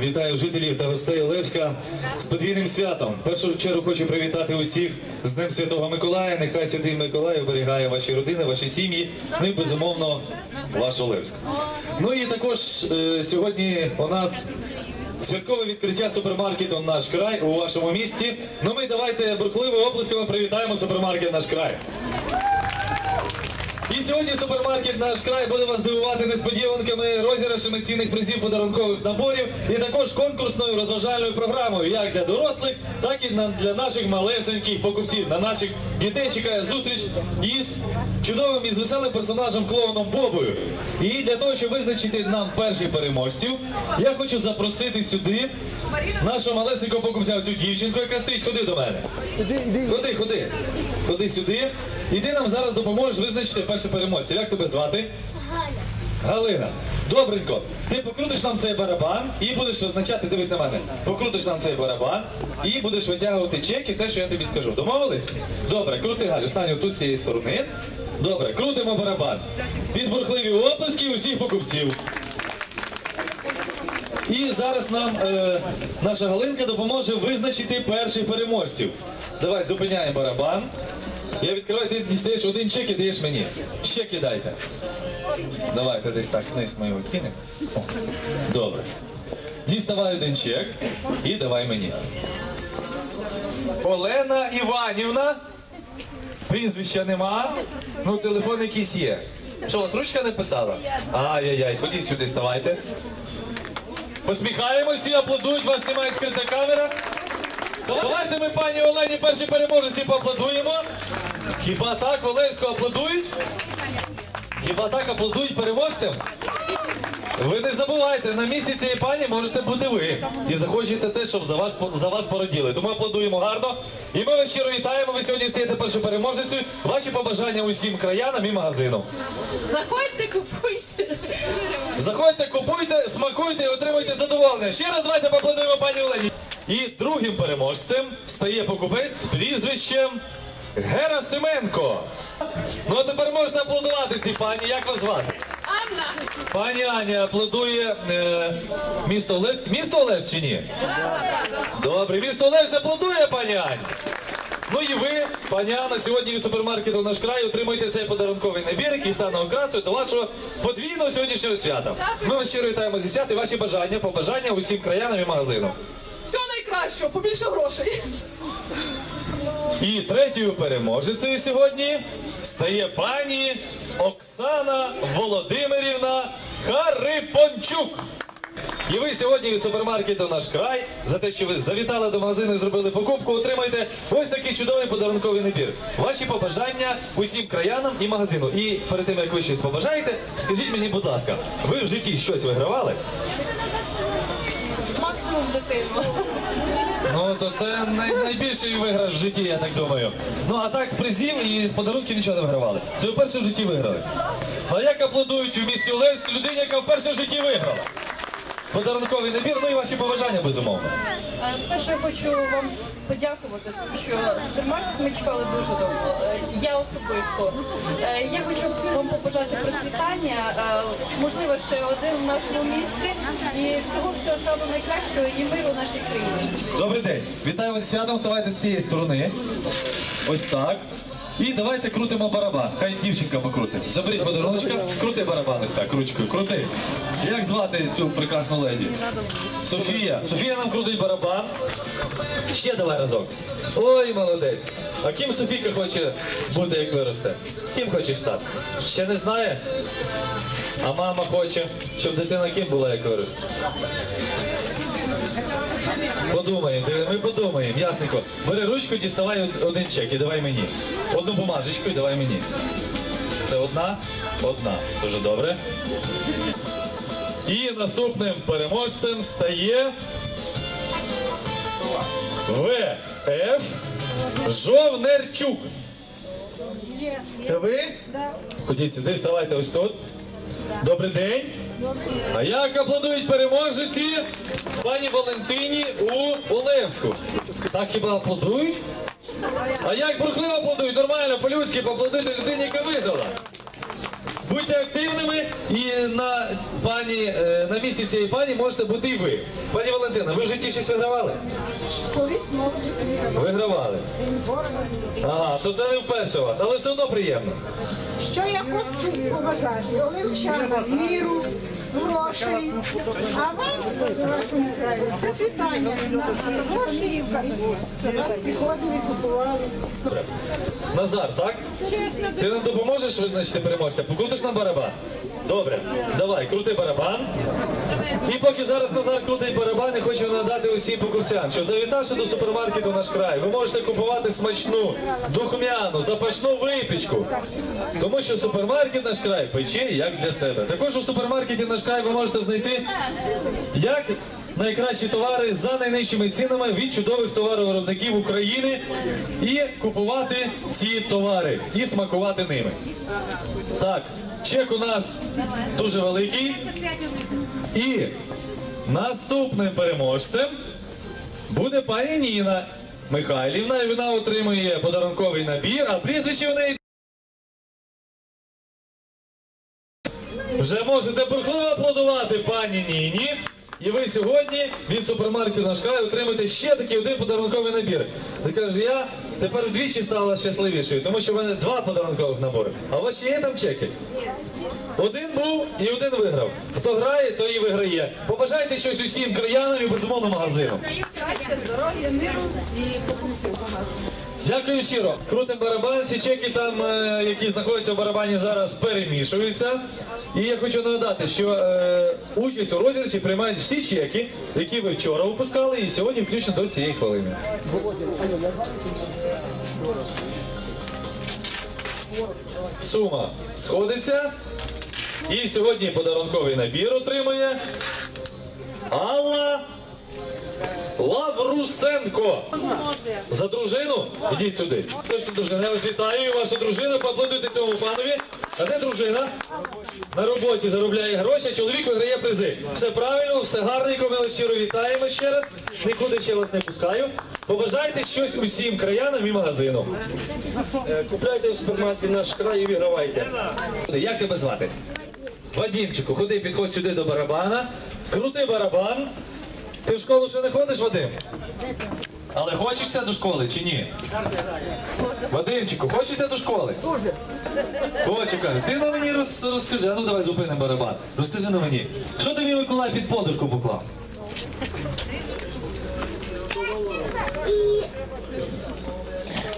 Вітаю жителів та гостей Олевська з подвійним святом. В першу чергу хочу привітати усіх з Днем Святого Миколая. Нехай Святий Миколай оберігає ваші родини, ваші сім'ї, ну і безумовно ваш Олевськ. Ну і також е, сьогодні у нас святкове відкриття супермаркету Наш край у вашому місті. Ну ми давайте бурхливими оплесками привітаємо супермаркет Наш край. І сьогодні супермаркет наш край буде вас здивувати несподіванками, розіграшами цінних призів подарункових наборів і також конкурсною розважальною програмою, як для дорослих, так і для наших малесеньких покупців. На наших дітей чекає зустріч із чудовим і веселим персонажем клоуном Бобою. І для того, щоб визначити нам перших переможців, я хочу запросити сюди нашого малесенького покупця, цю дівчинку, яка стоїть, ходи до мене. Ходи, ходи. Ходи сюди. І ти нам зараз допоможеш визначити перше переможця. Як тебе звати? Галя. Галина. Добренько. Ти покрутиш нам цей барабан і будеш визначати, дивись на мене. Покрутиш нам цей барабан і будеш витягувати чеки, те, що я тобі скажу. Домовились? Добре, крути Галю, стань тут з цієї сторони. Добре, крутимо барабан. Під бурхливі оплески усіх покупців. І зараз нам е, наша Галинка допоможе визначити перших переможців. Давай зупиняємо барабан. Я відкриваю, ти дістаєш один чек і даєш мені. Ще кидайте. Давайте десь так вниз ми його кинемо. Добре. Діставай один чек і давай мені. Олена Іванівна. Прізвища нема. Ну, телефон якийсь є. Що, у вас ручка не писала? Ай-яй-яй, ходіть сюди, ставайте. Посміхаємося, аплодують, вас знімає скрита камера. Давайте ми пані Олені перші переможці поаплодуємо. Хіба так в аплодують? Хіба так аплодують переможцям? Ви не забувайте, на місці цієї пані можете бути ви. І захочете те, щоб за вас, за вас породіли. Тому аплодуємо гарно. І ми вас щиро вітаємо. Ви сьогодні стаєте першою переможницею. Ваші побажання усім краянам і магазинам. Заходьте, купуйте. Заходьте, купуйте, смакуйте і отримуйте задоволення. Ще раз давайте поаплодуємо пані Олені. І другим переможцем стає покупець з прізвищем Герасименко. Ну а тепер можна аплодувати цій пані. Як вас звати? Анна, Пані Аня аплодує е, місто Олевськ. Місто Олевськ чи ні? Добре, місто Олевськ аплодує, пані Аня. Ну і ви, пані Анна, сьогодні від супермаркету наш край отримуєте цей подарунковий набір, який стане окрасою до вашого подвійного сьогоднішнього свята. Ми вас щиро вітаємо зі свята і ваші бажання, побажання усім краянам і магазинам. всього найкращого, побільше грошей. І третьою переможецею сьогодні стає пані Оксана Володимирівна Харипончук. І ви сьогодні від супермаркету наш край за те, що ви завітали до магазину і зробили покупку, отримаєте ось такий чудовий подарунковий набір. Ваші побажання усім краянам і магазину. І перед тим як ви щось побажаєте, скажіть мені, будь ласка, ви в житті щось вигравали? Максимум дитину. То це най- найбільший виграш в житті, я так думаю. Ну а так з призів і з подарунків нічого не вигравали. Це вперше в житті виграли. А як аплодують в місті Олевськ людині, яка вперше в житті виграла? Подарунковий набір, ну і ваші побажання безумовно. Е, Спершу я хочу вам подякувати, тому що супермаркет ми чекали дуже довго. Е, Я особисто. Е, Я хочу вам побажати процвітання, можливо, ще один в нашому місті і всього всього самого найкращого і миру нашій країні. Добрий день. Вітаю вас святом. Ставайте з цієї сторони. Ось так. І давайте крутимо барабан. Хай дівчинка покрутить. Заберіть подаруночка, крути барабан ось так, ручкою, крути. Як звати цю прекрасну леді? Софія. Софія нам крутить барабан. Ще давай разок. Ой, молодець. А ким Софійка хоче бути, як виросте? Ким хочеш стати? Ще не знає? А мама хоче, щоб дитина ким була, як виросте? Подумаємо, ми подумаємо, ясненько. Бери ручку, діставай од- один чек і давай мені. Одну бумажечку і давай мені. Це одна? Одна. Дуже добре. І наступним переможцем стає ВФ Жовнерчук. Це ви? Ходіть сюди, ставайте ось тут. Добрий день. А як аплодують переможниці пані Валентині у Олевську? Так хіба аплодують? А як бурхливо аплодують? Нормально, по-людськи поаплодуйте людині, яка видала. Будьте активними і на пані е, на місці цієї пані можете бути і ви. Пані Валентина, ви в житті щось вигравали? Вигравали. Ага, то це не вперше у вас, але все одно приємно. Що я хочу побажати? Олегчана, міру, грошей. А вам в вашому краї процвітання. Гроші, що вас приходили, купували. Назар, так? Ти нам допоможеш визначити переможця? Покрутиш нам барабан? Добре, давай, крути барабан. І поки зараз Назар крутить барабан, я хочу надати усім покупцям, що завітавши до супермаркету наш край, ви можете купувати смачну, духмяну, запашну випічку. Тому що супермаркет наш край пече як для себе. Також у супермаркеті наш край ви можете знайти як найкращі товари за найнижчими цінами від чудових товаровиробників України і купувати ці товари і смакувати ними. Так, чек у нас дуже великий. І наступним переможцем буде пані Ніна Михайлівна. Вона отримує подарунковий набір, а прізвище у неї. Вже можете бурхливо аплодувати пані Ніні. І ви сьогодні від супермаркету наш край отримаєте ще такий один подарунковий набір. Ти кажеш, я тепер вдвічі стала щасливішою, тому що в мене два подарункових набори. А у вас ще є там чеки? Один був і один виграв. Хто грає, той і виграє. Побажайте щось усім краянам і безумовно магазину. Здоров'я, миру і покупки багато. Дякую щиро. Крутим барабан. Всі чеки там, е, які знаходяться в барабані, зараз перемішуються. І я хочу нагадати, що е, участь у розіграші приймають всі чеки, які ви вчора випускали, і сьогодні включно до цієї хвилини. Сума сходиться. І сьогодні подарунковий набір отримує Алла Лаврусенко. За дружину? Ідіть сюди. Точно дружина. Я вас вітаю. Ваша дружина. Поаплодуйте цьому панові. А де дружина? На роботі заробляє гроші, чоловік виграє призи. Все правильно, все гарненько. Ми вас щиро вітаємо ще раз. Нікуди ще вас не пускаю. Побажайте щось усім краянам і магазину. Е, Купляйте в супермаркеті наш край і вигравайте. Як тебе звати? Вадімчику, ходи, підходь сюди до барабана. Крути барабан. Ти в школу ще не ходиш, Вадим? Але хочешся до школи чи ні? Вадимчику, хочеться до школи? Дуже. Хоче, каже. Ти на мені роз, розкажи, а ну давай зупинимо барабан. Розкажи на мені. Що тобі Миколай під подушку поклав?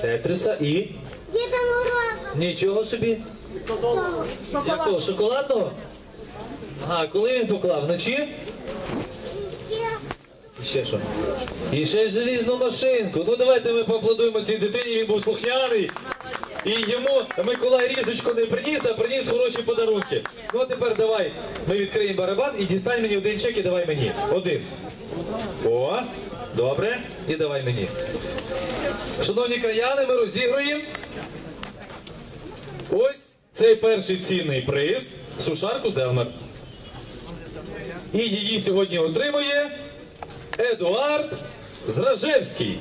Тетриса і. Діда Мороза. Нічого собі. Якого? Шоколадного? А, коли він поклав? Вночі? Ще що? І ще залізну машинку. Ну давайте ми поаплодуємо цій дитині, він був слухняний. І йому Миколай різочку не приніс, а приніс хороші подарунки. Ну а тепер давай ми відкриємо барабан і дістань мені один чек і давай мені. Один. О, добре. І давай мені. Шановні краяни, ми розігруємо. Ось цей перший цінний приз сушарку Зелмер. І її сьогодні отримує Едуард Зражевський.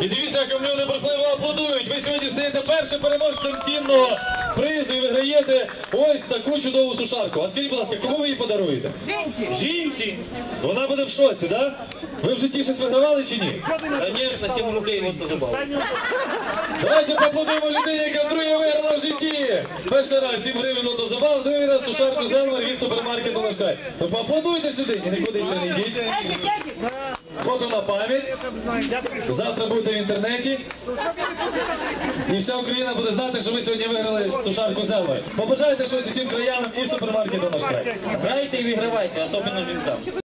І дивіться, як вам люди бурхливо аплодують. Ви сьогодні стаєте першим переможцем цінного призу і виграєте ось таку чудову сушарку. А скажіть, будь ласка, кому ви її подаруєте? Жінці. Жінці? Вона буде в шоці, так? Да? Ви в житті щось вигравали чи ні? Звісно, 7 рублей вот на. Давайте поаплодуємо людині, яка вдруге виграла в житті. Перший раз 7 гривень до забав, другий раз сушарку Зелмер від супермаркету наш край. Ну поаплодуйте ж людині, нікуди ще не йдіть. Фото на пам'ять. Завтра буде в інтернеті. І вся Україна буде знати, що ви сьогодні виграли сушарку Зелмер. Побажайте щось усім краянам і супермаркету наш край. Грайте і вигравайте, особливо жінкам.